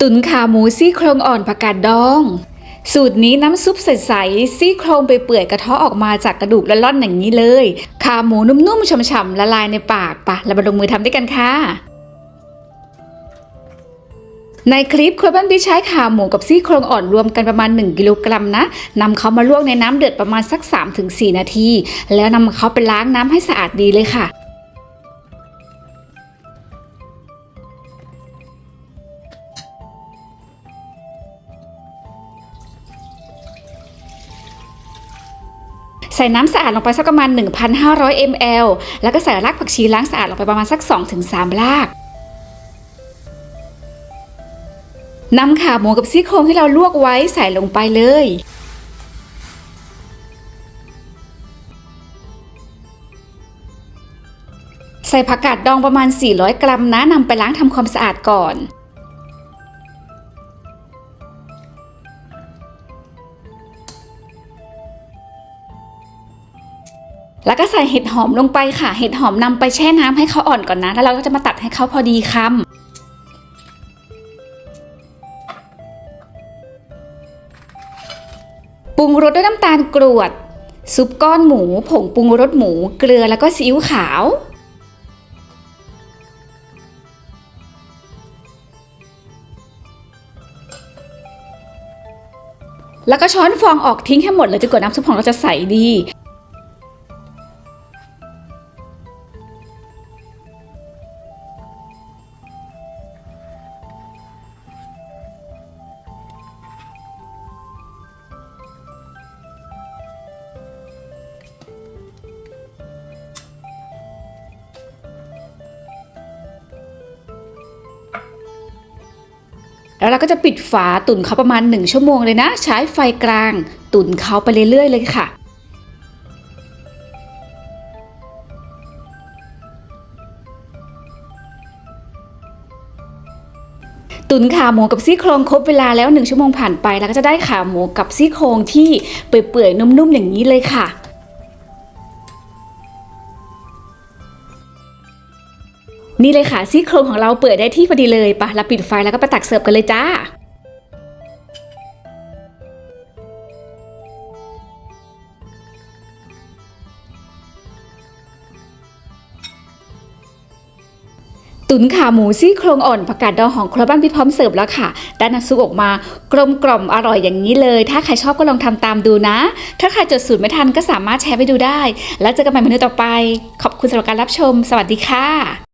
ตุ๋นขาหมูซี่โครงอ่อนผักกาดดอง สูตรนี้น้ำซุปใสๆซี่โครงไปเปื่อยกระเทาะออกมาจากกระดูกและล่อนอย่างนี้เลย ขาหมูนุ่มๆฉ่ำๆละลายในปากปะเรามาลงมือทำด้วยกันค่ะ ในคลิปครัวบ้านพี่ใช้ขาหมูกับซี่โครงอ่อนรวมกันประมาณ 1 กิโลกรัมนะนำเขามาลวกในน้ำเดือดประมาณสัก 3-4 นาที แล้วนำเขาไปล้างน้ำให้สะอาดดีเลยค่ะ ใส่น้ำสะอาดลงไปสักประมาณ 1,500 ml แล้วก็ใส่รากผักชีล้างสะอาดลงไปประมาณสัก 2-3 รากนำขาหมูกับซี่โครงที่เราลวกไว้ใส่ลงไปเลย ใส่ผักกาดดองประมาณ 400 กรัมนะนำไปล้างทำความสะอาดก่อน แล้วก็ใส่เห็ดหอมลงไปค่ะ เห็ดหอมนำไปแช่น้ำให้เขาอ่อนก่อนนะ แล้วเราก็จะมาตัดให้เขาพอดีคำปรุงรสด้วยน้ำตาลกรวด ซุปก้อนหมู ผงปรุงรสหมู เกลือแล้วก็ซีอิ๊วขาวแล้วก็ช้อนฟองออกทิ้งให้หมดเลยจนกว่าน้ำซุปของเราจะใสดี แล้วเราก็จะปิดฝาตุ๋นเขาประมาณ 1 ชั่วโมงเลยนะ ใช้ไฟกลาง ตุ๋นเขาไปเรื่อยๆเลยค่ะตุ๋นขาหมูกับซี่โครงครบเวลาแล้ว 1 ชั่วโมงผ่านไป แล้วก็จะได้ขาหมูกับซี่โครงที่เปื่อยๆนุ่มๆอย่างนี้เลยค่ะ นี่เลยค่ะซี่โครงของเราเปื่อยได้ที่พอดีเลยปะเราปิดไฟแล้วก็ไปตักเสิร์ฟกันเลยจ้า ตุ๋นขาหมูซี่โครงอ่อนผักกาดดองของครัวบ้านพี่พร้อมเสิร์ฟแล้วค่ะด้านน้ำซุปออกมากลมกล่อมอร่อยอย่างนี้เลย ถ้าใครชอบก็ลองทำตามดูนะ ถ้าใครจดสูตรไม่ทันก็สามารถแชร์ไปดูได้ แล้วเจอกันใหม่เมนูต่อไป ขอบคุณสำหรับการรับชม สวัสดีค่ะ